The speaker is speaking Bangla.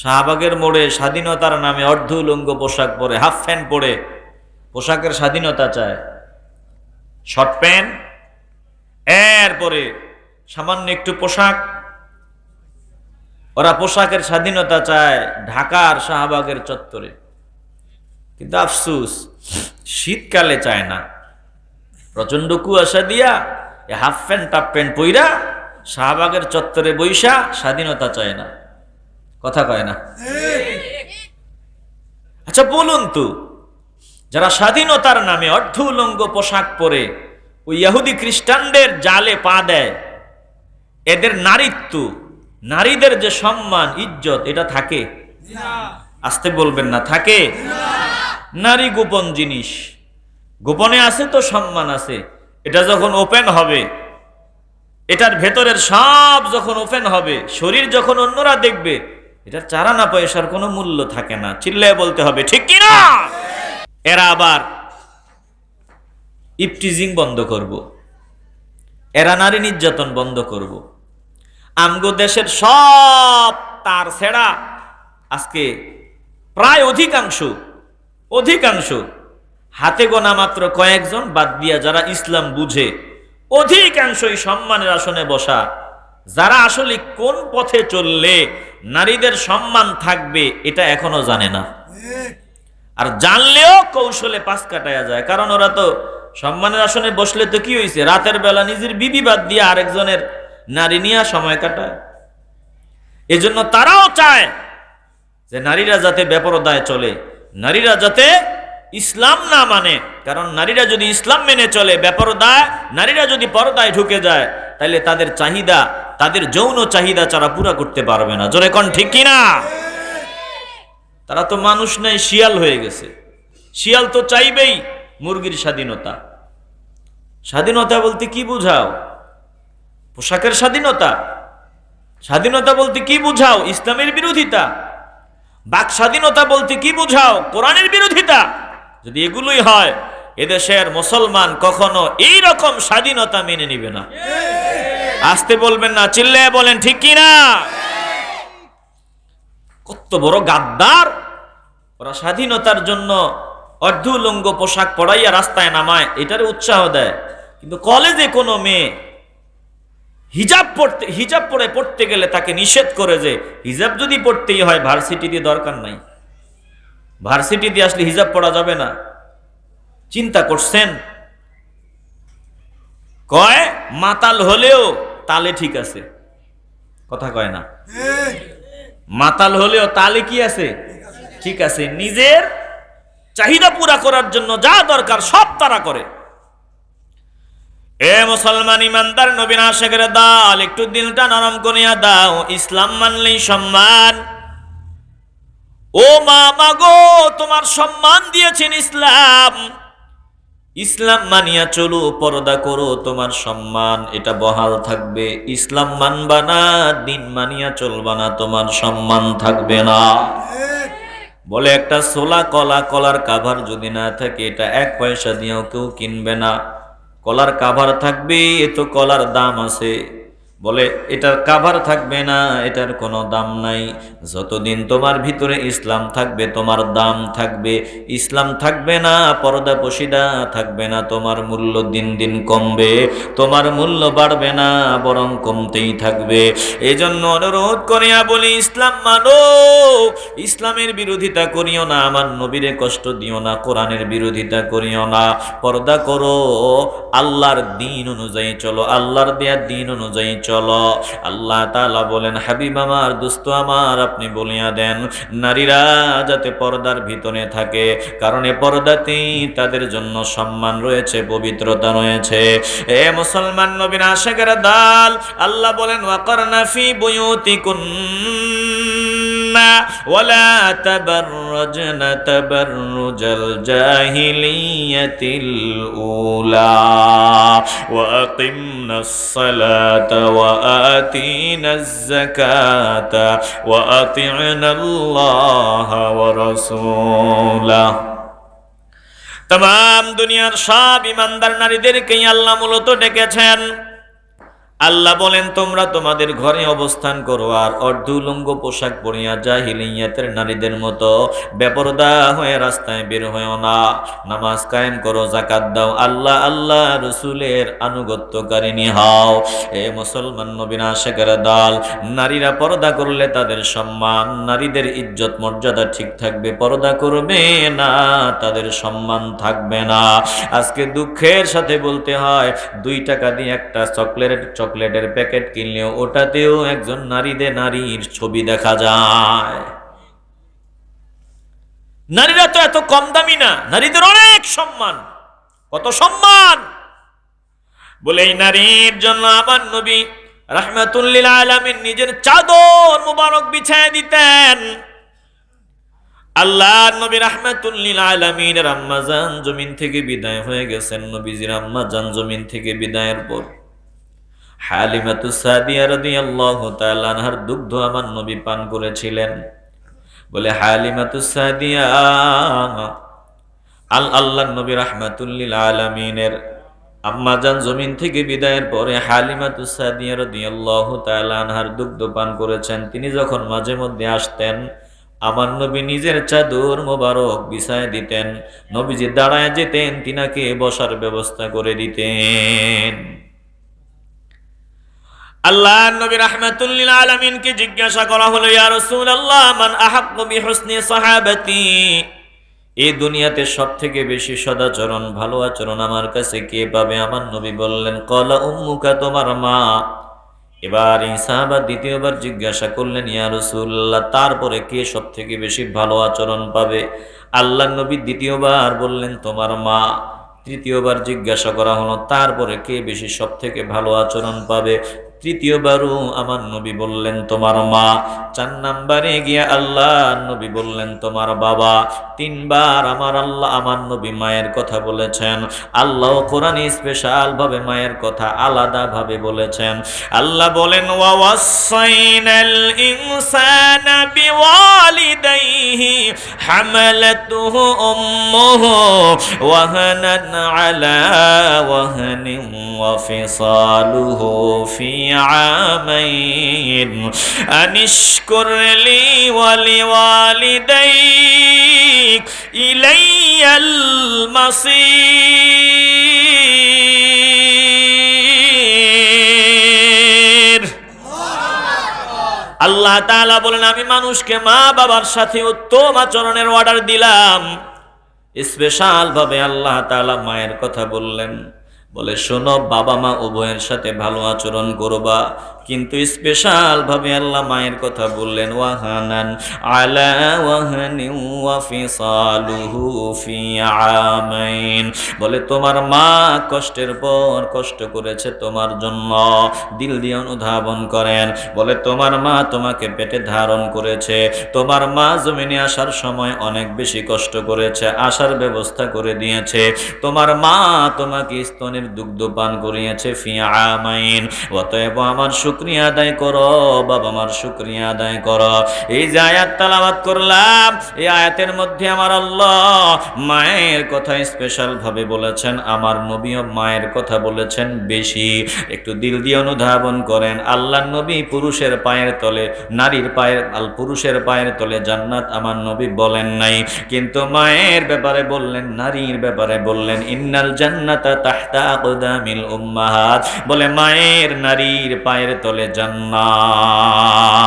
শাহবাগের মোড়ে স্বাধীনতার নামে অর্ধ উলঙ্গ পোশাক পরে, হাফ প্যান্ট পরে পোশাকের স্বাধীনতা চায়। শর্ট প্যান্ট এরপরে সামান্য একটু পোশাক। ওরা পোশাকের স্বাধীনতা চায় ঢাকার শাহবাগের চত্বরে। কিন্তু আফসুস, শীতকালে চায় না। প্রচণ্ড কুয়াশা দিয়া হাফ প্যান্ট টাপ প্যান্ট পইরা শাহবাগের চত্বরে বৈশা স্বাধীনতা চায় না। কথা কয় না। আচ্ছা বলুন তো, যারা স্বাধীনতার নামে অর্ধ উলঙ্গ পোশাক পরে ওই ইহুদি খ্রিস্টানদের জালে পা দেয়, এদের নারীত্ব, নারীদের যে সম্মান, ইজ্জত, এটা থাকে? আসতে বলবেন না, থাকে? নারী গোপন জিনিস। গোপনে আছে তো সম্মান আছে, এটা যখন ওপেন হবে, এটার ভেতরের সব যখন ওপেন হবে, শরীর যখন অন্যরা দেখবে এটার চারানা পয়সার কোনো মূল্য থাকে না চিল্লায় বলতে হবে, ঠিক কি না এরা আবার ইপটিজিং বন্ধ করব। এরা নারী নির্যাতন বন্ধ করব। আমগো দেশের সব তার ছেড়া আজকে প্রায় অধিকাংশ অধিকাংশ হাতে গোনা মাত্র কয়েকজন বাদ দিয়া যারা ইসলাম বুঝে, অধিকাংশই সম্মানের আসনে বসা যারা আসলে কোন পথে চললে নারীদের সম্মান থাকবে, এটা এখনও জানে না। আর জানলেও কৌশলে পাশ কাটায়া যায়। কারণ ওরা তো সম্মানের আসনে বসলে তো কি হয়েছে রাতের বেলা নিজের বিবি বাদ দিয়ে আরেকজনের নারী নিয়ে সময় কাটায়। এজন্য তারাও চায় যে নারীরা যাতে বেপরদায় চলে, নারীরা যাতে ইসলাম না মানে। কারণ নারীরা যদি ইসলাম মেনে চলে বেপরদায়, নারীরা যদি পর্দায় ঢুকে যায় তাহলে তাদের চাহিদা, তাদের যৌন চাহিদা তারা পুরা করতে পারবে না। জোরে কন ঠিক কিনা? তারা তো মানুষ নেই, শিয়াল হয়ে গেছে। শিয়াল তো চাইবেই মুরগির স্বাধীনতা। স্বাধীনতা বলতে কি বুঝাও? পোশাকের স্বাধীনতা। স্বাধীনতা বলতে কি বুঝাও? ইসলামের বিরোধিতা। বাক স্বাধীনতা বলতে কি বুঝাও? কোরআনের বিরোধিতা। যদি এগুলোই হয় এদেশের মুসলমান কখনো এই রকম স্বাধীনতা মেনে নিবে না। আসতে বলবেন না চিল্লে বলেন, ঠিক কি না কত বড় গাদ্দার। ওরা স্বাধীনতার জন্য অর্ধুলঙ্গ পোশাক পরাইয়া রাস্তায় নামায়, এটারে উৎসাহ দেয়। কিন্তু কলেজে কোনো মেয়ে হিজাব পড়তে, হিজাব পরে পড়তে গেলে তাকে নিষেধ করে যে, হিজাব যদি পড়তেই হয়, ভার্সিটি দিয়ে দরকার নাই। ভার্সিটি দিয়ে আসলে হিজাব পড়া যাবে না। চিন্তা করছেন? কয়, মাতাল হলেও তালে ঠিক আছে। কথা কয় না। মাতাল হলেও তালে কি আছে? ঠিক আছে। নিজের চাহিদা পুরা করার জন্য যা দরকার সব তারা করে। এ মুসলমান ইমানদার নবীন আশেকের দাল, একটু দিলটা নরম করিয়া দাও, ইসলাম মানলেই সম্মান। ও মা মাগো তোমার সম্মান দিয়েছেন ইসলাম। ইসলাম মানিয়া চলো, পর্দা করো, তোমার সম্মান, এটা বহাল থাকবে। ইসলাম মানবা না, দিন মানিয়া চলবা না, তোমার সম্মান থাকবে না। বলে একটা সোলা কলা, কলার কাভার যদি না থাকে, এটা এক পয়সা দিয়েও কেউ কিনবে না। কলার কাভার থাকবে, এ তো কলার দাম আছে। বলে, এটার কাভার থাকবে না, এটার কোনো দাম নাই। যতদিন তোমার ভিতরে ইসলাম থাকবে, তোমার দাম থাকবে। ইসলাম থাকবে না, পর্দা পশিদা থাকবে না, তোমার মূল্য দিন দিন কমবে। তোমার মূল্য বাড়বে না, বরং কমতেই থাকবে। এই জন্য অনুরোধ করিয়া বলি, ইসলাম মানো। ইসলামের বিরোধিতা করিও না, আমার নবীরে কষ্ট দিও না, কোরআনের বিরোধিতা করিও না। পর্দা করো, আল্লাহর দিন অনুযায়ী চলো, আল্লাহর দেয়ার দিন অনুযায়ী চলো আল্লাহ তালা বলেন, হাবিব আমার দুস্থ আমার, আপনি বলিয়া দেন, নারীরা যাতে পর্দার ভিতরে থাকে, কারণ এ পর্দাতেই তাদের জন্য সম্মান রয়েছে, পবিত্রতা রয়েছে। এ মুসলমান নবীন আশেকের দাল, আল্লাহ বলেন ওয়াকর নাফি ওয়াকারনা ফি না ওয়ালা তাবাররাজনা তাবাররুজাল জাহিলিয়াতিল উলা ওয়া আকিমনাস তমাম দুনিয়ার সব ইমানদার নারীদেরকেই আল্লাহ মূলত ডেকেছেন। আল্লাহ বলেন, তোমরা তোমাদের ঘরে অবস্থান করো আর অর্ধ উলঙ্গ পোশাক পরিয়া জাহিলিয়াতের নারীদের মতো বেপরদা হয়ে রাস্তায় বের হয়েও না। নামাজ কায়েম করো জাকাত দাও। আল্লাহ আল্লাহ রসুলের আনুগত্যকারিনী হও। এ মুসলমান নবীন আশেকের দল, নারীরা পর্দা করলে তাদের সম্মান, নারীদের ইজ্জত মর্যাদা ঠিক থাকবে, পর্দা করবে না, তাদের সম্মান থাকবে না। আজকে দুঃখের সাথে বলতে হয়, দুই টাকা দিয়ে একটা চকলেট চকলেটের প্যাকেট কিনলেও ওটাতেও একজন নারীদের নারীর ছবি দেখা যায়। নারীরা তো এত কম দামি না, নারীদের অনেক সম্মান। কত সম্মান? বলে এই নারীর জন্য আমার নবী রাহমাতুল্লিল আলামিন নিজের চাদর মুবারক বিছায় দিতেন। আল্লাহ নবী রাহমাতুল্লিল আলামিনের আম্মাজান জমিন থেকে বিদায় হয়ে গেছেন নবীজির আম্মাজান জমিন থেকে বিদায়ের পর। হালিমাতু সাদিয়া রাদিয়াল্লাহু তাআলা আনহার দুগ্ধ আমার নবী পান করেছিলেন। বলে, হালিমাতু সাদিয়া, আল আল্লাহ নবী রাহমাতুল্লিল আলামিনের আম্মাজান জমিন থেকে বিদায়ের পরে হালিমাতু সাদিয়া রাদিয়াল্লাহু তাআলা আনহার দুগ্ধ পান করেছেন। তিনি যখন মাঝে মধ্যে আসতেন, আমার নবী নিজের চাদর মোবারক বিছায় দিতেন। নবীজি দাঁড়ায় যেতেন, তিনাকে বসার ব্যবস্থা করে দিতেন। আল্লাহ নবী রাহমাতুল্লিল আলামিনকে জিজ্ঞাসা করা হলো, ইয়া রাসূলুল্লাহ, মান আহাক্কু বিহুসনি সাহাবাতি? এই দুনিয়াতে সব থেকে বেশি সদাচরণ, ভালো আচরণ আমার কাছে কে পাবে? আমার নবী বললেন, কলা উম্মুকা, তোমার মা। এবার এই সাহাবা দ্বিতীয়বার জিজ্ঞাসা করলেন, ইয়া রাসূলুল্লাহ, তারপরে কে সব থেকে বেশি ভালো আচরণ পাবে? আল্লাহ নবী দ্বিতীয়বার বললেন, তোমার মা। তৃতীয়বার জিজ্ঞাসা করা হলো, তারপরে কে বেশি সব থেকে ভালো আচরণ পাবে? তৃতীয়বারও আমার নবী বললেন, তোমার মা। চার নাম্বারে গিয়া আল্লাহ নবী বললেন, তোমার বাবা। তিনবার আমার আল্লাহ আমার নবী মায়ের কথা বলেছেন। আল্লাহ কোরআনে স্পেশাল ভাবে মায়ের কথা আলাদা ভাবে বলেছেন। আল্লাহ বলেন ওয়াসাইনাল ইনসানা বিওয়ালিদাইহি হামালাতুহু উম্মুহু ওয়াহানান عامين أن اشكر لي ولوالديك إلي المصير আল্লাহ তাআলা বলেন আমি মানুষকে মা বাবার সাথে উত্তম আচরণের অর্ডার দিলাম স্পেশাল ভাবে আল্লাহ তাআলা মায়ের কথা বললেন বলে শোনো বাবা মা উভয়ের সাথে ভালো আচরণ করবা। কিন্তু স্পেশাল ভাবে আল্লাহ মায়ের কথা বললেন, ওয়াহানান আলা ওয়াহানি ফি আমাইন। বলে, তোমার মা কষ্টের পর কষ্ট করেছে তোমার জন্য। দিল দিয়ে অনুধাবন করেন। বলে, তোমার মা তোমাকে পেটে ধারণ করেছে। তোমার মা জমিনে আসার সময় অনেক বেশি কষ্ট করেছে, আসার ব্যবস্থা করে দিয়েছে। তোমার মা তোমাকে স্তনের দুগ্ধ পান করিয়েছে ফি আমাইন। অতএব আমার শুক্রিয়া আদায় করো, বাবা আমার শুক্রিয়া আদায় করো। এই যে আয়াত তালাবাত করলাম, এই আয়াতের মধ্যে আমার আল্লাহ মায়ের কথা স্পেশাল ভাবে বলেছেন, আমার নবীও মায়ের কথা বলেছেন বেশি। একটু দিল দিয়ে অনুধাবন করেন আল্লাহ নবী পুরুষের পায়ের তলে, নারীর পায়ের, আল পুরুষের পায়ের তলে জান্নাত আমার নবী বলেন নাই। কিন্তু মায়ের ব্যাপারে বললেন, নারীর ব্যাপারে বললেন, ইন্নাল জান্নাতা তাহতা আকদামিল উম্মাহাত। বলে, মায়ের নারীর পায়ের তলে জান্নাত